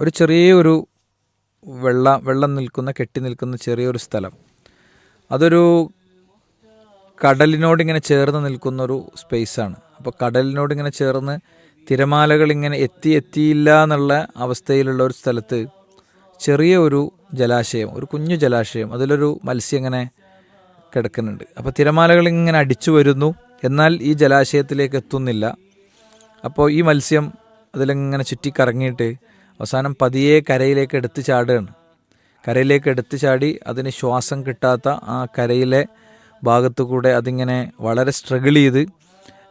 ഒരു ചെറിയൊരു വെള്ള വെള്ളം നിൽക്കുന്ന കെട്ടി നിൽക്കുന്ന ചെറിയൊരു സ്ഥലം. അതൊരു കടലിനോട് ഇങ്ങനെ ചേർന്ന് നിൽക്കുന്ന ഒരു സ്പേസാണ്. അപ്പോൾ കടലിനോട് ഇങ്ങനെ ചേർന്ന് തിരമാലകൾ ഇങ്ങനെ എത്തി എത്തിയില്ല എന്നുള്ള അവസ്ഥയിലുള്ള ഒരു സ്ഥലത്ത് ചെറിയ ഒരു ജലാശയം ഒരു കുഞ്ഞു ജലാശയം അതിലൊരു മത്സ്യം ഇങ്ങനെ കിടക്കുന്നുണ്ട്. അപ്പോൾ തിരമാലകൾ ഇങ്ങനെ അടിച്ചു വരുന്നു. എന്നാൽ ഈ ജലാശയത്തിലേക്ക് എത്തുന്നില്ല. അപ്പോൾ ഈ മത്സ്യം അതിലിങ്ങനെ ചുറ്റിക്കറങ്ങിയിട്ട് അവസാനം പതിയെ കരയിലേക്ക് എടുത്തു ചാടുകയാണ്. കരയിലേക്ക് എടുത്തു ചാടി അതിന് ശ്വാസം കിട്ടാത്ത ആ കരയിലെ ഭാഗത്തു കൂടെ അതിങ്ങനെ വളരെ സ്ട്രഗിൾ ചെയ്ത്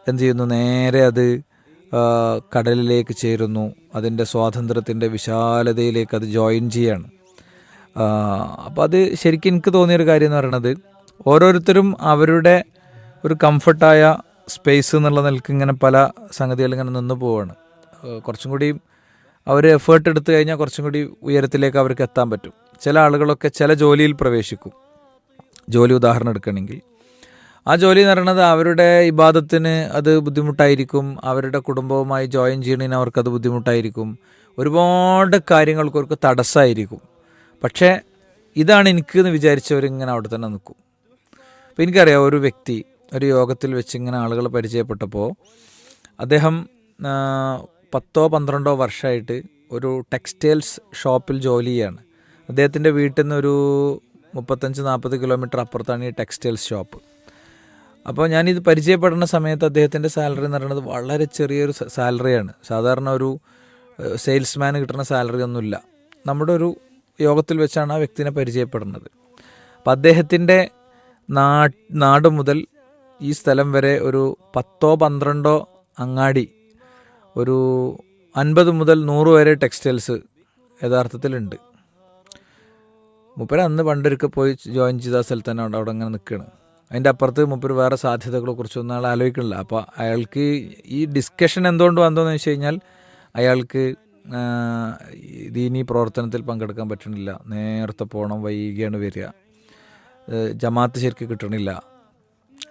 എന്ത് ചെയ്യുന്നു? നേരെ അത് കടലിലേക്ക് ചേരുന്നു. അതിന്റെ സ്വാതന്ത്ര്യത്തിന്റെ വിശാലതയിലേക്ക് അത് ജോയിൻ ചെയ്യാണ്. അപ്പോൾ അത് ശരിക്കും എനിക്ക് തോന്നിയൊരു കാര്യം എന്ന് പറയണത് ഓരോരുത്തരും അവരുടെ ഒരു കംഫർട്ടായ സ്പേസ് എന്നുള്ള നിലയ്ക്ക് ഇങ്ങനെ പല സംഗതികളിങ്ങനെ നിന്ന് പോവാണ്. കുറച്ചും കൂടി അവർ എഫേർട്ട് എടുത്തു കഴിഞ്ഞാൽ കുറച്ചും കൂടി ഉയരത്തിലേക്ക് അവർക്ക് എത്താൻ പറ്റും. ചില ആളുകളൊക്കെ ചില ജോലിയിൽ പ്രവേശിക്കും. ജോലി ഉദാഹരണം എടുക്കണമെങ്കിൽ ആ ജോലി എന്ന് പറയുന്നത് അവരുടെ ഇബാദത്തിന് അത് ബുദ്ധിമുട്ടായിരിക്കും. അവരുടെ കുടുംബവുമായി ജോയിൻ ചെയ്യണതിന് അവർക്കത് ബുദ്ധിമുട്ടായിരിക്കും. ഒരുപാട് കാര്യങ്ങൾക്ക് അവർക്ക് തടസ്സമായിരിക്കും പക്ഷേ ഇതാണ് എനിക്ക് എന്ന് വിചാരിച്ചവരിങ്ങനെ അവിടെ തന്നെ നിൽക്കും. അപ്പോൾ എനിക്കറിയാം ഒരു വ്യക്തി ഒരു യോഗത്തിൽ വെച്ച് ഇങ്ങനെ ആളുകൾ പരിചയപ്പെട്ടപ്പോൾ അദ്ദേഹം പത്തോ പന്ത്രണ്ടോ വർഷമായിട്ട് ഒരു ടെക്സ്റ്റൈൽസ് ഷോപ്പിൽ ജോലി ചെയ്യാണ്. അദ്ദേഹത്തിന്റെ വീട്ടിൽ നിന്ന് ഒരു മുപ്പത്തഞ്ച് നാൽപ്പത് കിലോമീറ്റർ അപ്പുറത്താണ് ഈ ടെക്സ്റ്റൈൽസ് ഷോപ്പ്. അപ്പോൾ ഞാനിത് പരിചയപ്പെടുന്ന സമയത്ത് അദ്ദേഹത്തിന്റെ സാലറി എന്ന് പറയുന്നത് വളരെ ചെറിയൊരു സാലറിയാണ്. സാധാരണ ഒരു സെയിൽസ്മാന് കിട്ടുന്ന സാലറി ഒന്നുമില്ല. നമ്മുടെ ഒരു യോഗത്തിൽ വെച്ചാണ് ആ വ്യക്തിനെ പരിചയപ്പെടുന്നത്. അപ്പം അദ്ദേഹത്തിന്റെ നാട് മുതൽ ഈ സ്ഥലം വരെ ഒരു പത്തോ പന്ത്രണ്ടോ അങ്ങാടി ഒരു അൻപത് മുതൽ നൂറ് വരെ ടെക്സ്റ്റൈൽസ് യഥാർത്ഥത്തിലുണ്ട്. മൂപ്പര് അന്ന് പണ്ടൊരുക്കെ പോയി ജോയിൻ ചെയ്ത സ്ഥലത്ത് തന്നെ അവിടെ അവിടെ അങ്ങനെ നിൽക്കുകയാണ് അതിന്റെ അപ്പുറത്ത് മൂപ്പര് വേറെ സാധ്യതകളെ കുറിച്ചൊന്നും അയാൾ ആലോചിക്കണില്ല അപ്പോൾ അയാൾക്ക് ഈ ഡിസ്കഷൻ എന്തുകൊണ്ട് വന്നതെന്ന് വെച്ച് കഴിഞ്ഞാൽ അയാൾക്ക് ദീനീ പ്രവർത്തനത്തിൽ പങ്കെടുക്കാൻ പറ്റണില്ല. നേരത്തെ പോകണം വൈകിയാണ് വരിക. ജമാത്ത് ശരിക്കും കിട്ടണില്ല.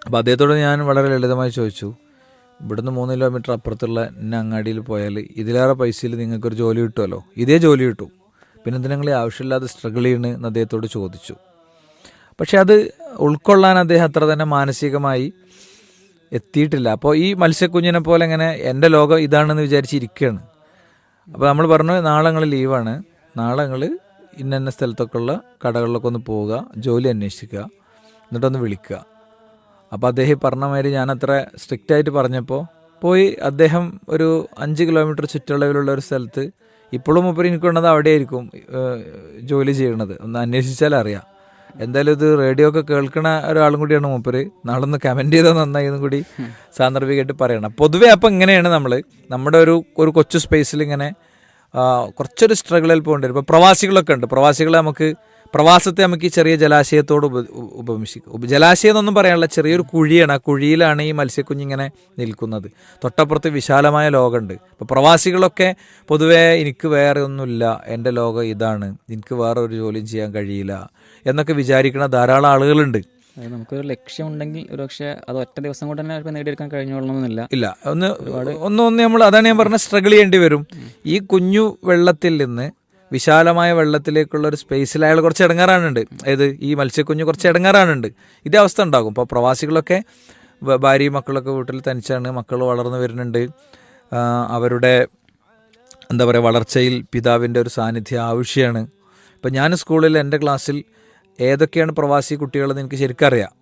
അപ്പോൾ അദ്ദേഹത്തോട് ഞാൻ വളരെ ലളിതമായി ചോദിച്ചു ഇവിടുന്ന് മൂന്ന് കിലോമീറ്റർ അപ്പുറത്തുള്ള നങ്ങാടിയിൽ അങ്ങാടിയിൽ പോയാൽ ഇതിലേറെ പൈസയിൽ നിങ്ങൾക്കൊരു ജോലി കിട്ടുമല്ലോ? ഇതേ ജോലി കിട്ടും. പിന്നെ നിങ്ങളെ ആവശ്യമില്ലാതെ സ്ട്രഗിൾ ചെയ്യണ് എന്ന് അദ്ദേഹത്തോട് ചോദിച്ചു. പക്ഷെ അത് ഉൾക്കൊള്ളാൻ അദ്ദേഹം അത്ര തന്നെ മാനസികമായി എത്തിയിട്ടില്ല. അപ്പോൾ ഈ മത്സ്യക്കുഞ്ഞിനെ പോലെ ഇങ്ങനെ എന്റെ ലോകം ഇതാണെന്ന് വിചാരിച്ചിരിക്കുകയാണ്. അപ്പോൾ നമ്മൾ പറഞ്ഞു നാളെ ഞങ്ങൾ ലീവാണ് നാളെ ഞങ്ങൾ ഇന്ന സ്ഥലത്തൊക്കെയുള്ള കടകളിലൊക്കെ ഒന്ന് പോവുക ജോലി അന്വേഷിക്കുക എന്നിട്ടൊന്ന് വിളിക്കുക. അപ്പോൾ അദ്ദേഹം പറഞ്ഞ മാതിരി ഞാൻ അത്ര സ്ട്രിക്റ്റ് ആയിട്ട് പറഞ്ഞപ്പോൾ പോയി അദ്ദേഹം ഒരു അഞ്ച് കിലോമീറ്റർ ചുറ്റളവിലുള്ള ഒരു സ്ഥലത്ത് ഇപ്പോഴും മുപ്പര് എനിക്ക് വേണ്ടത് അവിടെ ആയിരിക്കും ജോലി ചെയ്യണത്. ഒന്ന് അന്വേഷിച്ചാൽ അറിയാം. എന്തായാലും ഇത് റേഡിയോ ഒക്കെ കേൾക്കുന്ന ഒരാളും കൂടിയാണ് മൂപ്പര്. നാളെ ഒന്ന് കമന്റ് ചെയ്താൽ നന്നായി എന്നും കൂടി സാന്ദർഭികമായിട്ട് പറയണം. പൊതുവെ അപ്പം ഇങ്ങനെയാണ് നമ്മൾ നമ്മുടെ ഒരു ഒരു കൊച്ചു സ്പേസിൽ ഇങ്ങനെ കുറച്ചൊരു സ്ട്രഗിളിൽ പോകേണ്ടി വരും. ഇപ്പോൾ പ്രവാസികളൊക്കെ ഉണ്ട്. പ്രവാസികളെ നമുക്ക് പ്രവാസത്തെ നമുക്ക് ഈ ചെറിയ ജലാശയത്തോട് ഉപ ഉപമിശിക്കും. ജലാശയം എന്നൊന്നും പറയാനുള്ള ചെറിയൊരു കുഴിയാണ്. ആ കുഴിയിലാണ് ഈ മത്സ്യക്കുഞ്ഞിങ്ങനെ നിൽക്കുന്നത്. തൊട്ടപ്പുറത്ത് വിശാലമായ ലോകമുണ്ട്. അപ്പോൾ പ്രവാസികളൊക്കെ പൊതുവേ എനിക്ക് വേറെ ഒന്നുമില്ല. എന്റെ ലോകം ഇതാണ്. എനിക്ക് വേറെ ഒരു ജോലിയും ചെയ്യാൻ കഴിയില്ല എന്നൊക്കെ വിചാരിക്കുന്ന ധാരാളം ആളുകളുണ്ട്. നമുക്കൊരു നമുക്കൊരു ലക്ഷ്യമുണ്ടെങ്കിൽ ഒരു പക്ഷേ അത് ഒറ്റ ദിവസം കൊണ്ട് തന്നെ നേടിയെടുക്കാൻ കഴിഞ്ഞോളണമെന്നില്ല ഇല്ല. ഒന്ന് ഒന്ന് ഒന്ന് നമ്മൾ അതാണ് ഞാൻ പറഞ്ഞ സ്ട്രഗിൾ ചെയ്യേണ്ടി വരും. ഈ കുഞ്ഞു വെള്ളത്തിൽ നിന്ന് വിശാലമായ വെള്ളത്തിലേക്കുള്ള ഒരു സ്പേസിൽ അയാൾ കുറച്ച് ഇടങ്ങാറാണുണ്ട്. അതായത് ഈ മത്സ്യക്കുഞ്ഞ് കുറച്ച് ഇടങ്ങാറാണുണ്ട്. ഇതേ അവസ്ഥ ഉണ്ടാകും. ഇപ്പോൾ പ്രവാസികളൊക്കെ ഭാര്യയും മക്കളൊക്കെ വീട്ടിൽ തനിച്ചാണ്. മക്കൾ വളർന്നു വരുന്നുണ്ട്. അവരുടെ എന്താ പറയുക വളർച്ചയിൽ പിതാവിന്റെ ഒരു സാന്നിധ്യം ആവശ്യമാണ് ഇപ്പം ഞാൻ സ്കൂളിൽ എന്റെ ക്ലാസ്സിൽ ഏതൊക്കെയാണ് പ്രവാസി കുട്ടികളെന്ന് എനിക്ക് ശരിക്കറിയാം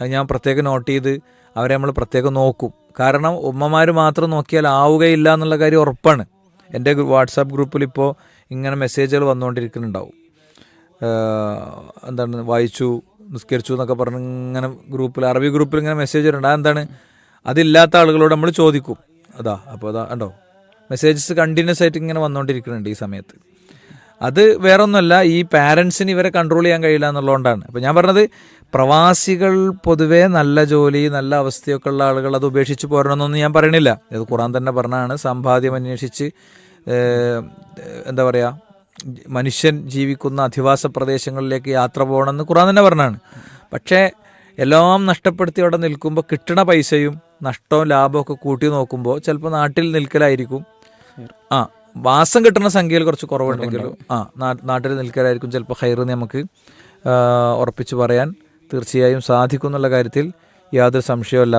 അത് ഞാൻ പ്രത്യേകം നോട്ട് ചെയ്ത് അവരെ നമ്മൾ പ്രത്യേകം നോക്കും. കാരണം ഉമ്മമാർ മാത്രം നോക്കിയാൽ ആവുകയില്ല എന്നുള്ള കാര്യം ഉറപ്പാണ്. എന്റെ വാട്സാപ്പ് ഗ്രൂപ്പിൽ ഇപ്പോൾ ഇങ്ങനെ മെസ്സേജുകൾ വന്നുകൊണ്ടിരിക്കുന്നുണ്ടാവും. എന്താണ് വായിച്ചു നിസ്കരിച്ചു എന്നൊക്കെ പറഞ്ഞ് ഇങ്ങനെ ഗ്രൂപ്പിൽ അറബി ഗ്രൂപ്പിൽ ഇങ്ങനെ മെസ്സേജ് വരുന്നുണ്ട് അതെന്താണ് അതില്ലാത്ത ആളുകളോട് നമ്മൾ ചോദിക്കും. അതാ അപ്പോൾ അതാ ഉണ്ടോ മെസ്സേജസ് കണ്ടിന്യൂസ് ആയിട്ട് ഇങ്ങനെ വന്നുകൊണ്ടിരിക്കുന്നുണ്ട് ഈ സമയത്ത്. അത് വേറൊന്നുമല്ല ഈ പാരൻസിന് ഇവരെ കൺട്രോൾ ചെയ്യാൻ കഴിയില്ല എന്നുള്ളതുകൊണ്ടാണ്. അപ്പോൾ ഞാൻ പറഞ്ഞത് പ്രവാസികൾ പൊതുവേ നല്ല ജോലി നല്ല അവസ്ഥയൊക്കെ ഉള്ള ആളുകൾ അത് ഉപേക്ഷിച്ച് പോരണമെന്നൊന്നും ഞാൻ പറയണില്ല. ഇത് ഖുറാൻ തന്നെ പറഞ്ഞാണ് സമ്പാദ്യം അന്വേഷിച്ച് എന്താ പറയുക മനുഷ്യൻ ജീവിക്കുന്ന അധിവാസ പ്രദേശങ്ങളിലേക്ക് യാത്ര പോകണമെന്ന് ഖുറാൻ തന്നെ പറഞ്ഞാണ്. പക്ഷേ എല്ലാം നഷ്ടപ്പെടുത്തി അവിടെ നിൽക്കുമ്പോൾ കിട്ടണ പൈസയും നഷ്ടവും ലാഭവും ഒക്കെ കൂട്ടി നോക്കുമ്പോൾ ചിലപ്പോൾ നാട്ടിൽ നിൽക്കലായിരിക്കും. ആ വാസം കിട്ടുന്ന സംഖ്യയിൽ കുറച്ച് കുറവുണ്ടെങ്കിലും ആ നാട്ടിൽ നിൽക്കലായിരിക്കും ചിലപ്പോൾ ഹൈറെന്ന് നമുക്ക് ഉറപ്പിച്ച് പറയാൻ തീർച്ചയായും സാധിക്കും എന്നുള്ള കാര്യത്തിൽ യാതൊരു സംശയവുമല്ല.